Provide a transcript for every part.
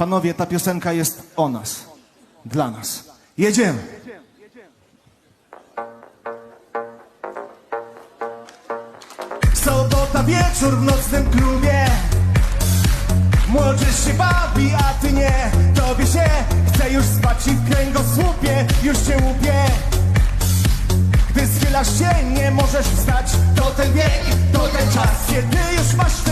Panowie, ta piosenka jest o nas. Dla nas. Jedziemy. Sobota wieczór w nocnym klubie Młodzież się bawi, a ty nie Tobie się chce już spać i w kręgosłupie Już cię łupie Gdy schylasz się, nie możesz wstać To ten wiek, to ten czas Kiedy już masz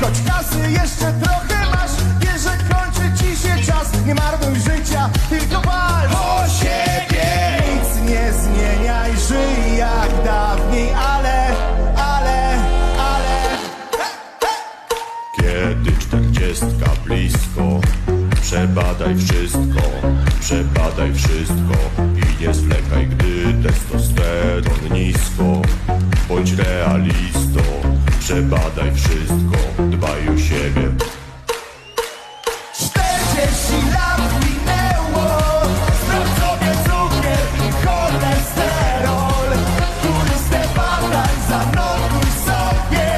Choć kasy jeszcze trochę masz Wiesz, że kończy ci się czas. Nie marnuj życia, tylko walcz o siebie. Nic nie zmieniaj, żyj jak dawniej Ale, ale, ale. Kiedy czterdziestka blisko Przebadaj wszystko, przebadaj wszystko I nie zwlekaj, gdy testosteron nisko. Bądź realistą, przebadaj wszystko siebie. 40 lat minęło sobie cukier i cholesterol Turystę badaj, zanotuj sobie.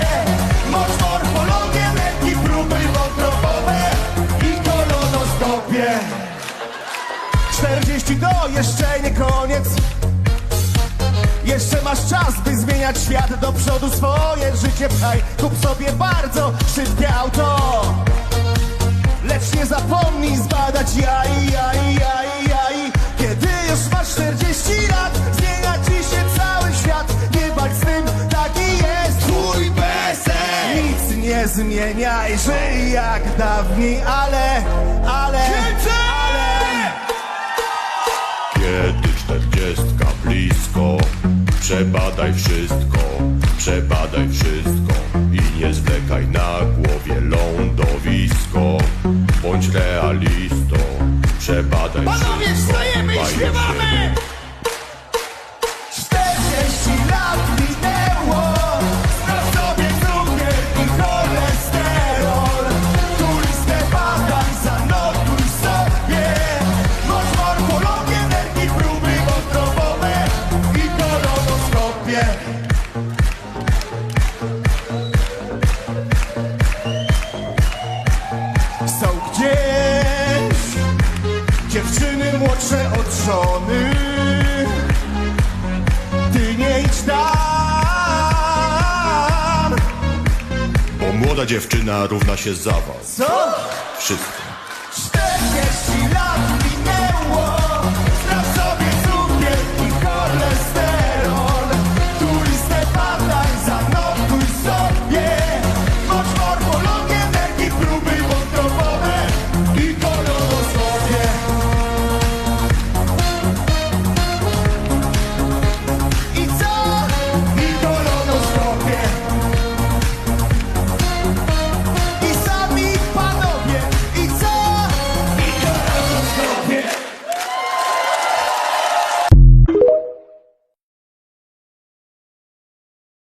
Moc morfologię, leki, próby wątrobowe I kolonoskopię 40 to jeszcze nie koniec. Jeszcze masz czas, by zmieniać świat. Do przodu swoje życie pchaj. Kup sobie bardzo szybkie auto. Lecz nie zapomnij zbadać jaj, jaj, jaj, jaj. Kiedy już masz 40 lat Zmienia ci się cały świat. Nie bądź z tym, taki jest Twój PESEL Nic nie zmieniaj, żyj jak dawniej ale Przebadaj wszystko, przebadaj wszystko I nie zwlekaj na młoda dziewczyna równa się zawał Co? Wszystko 40 lat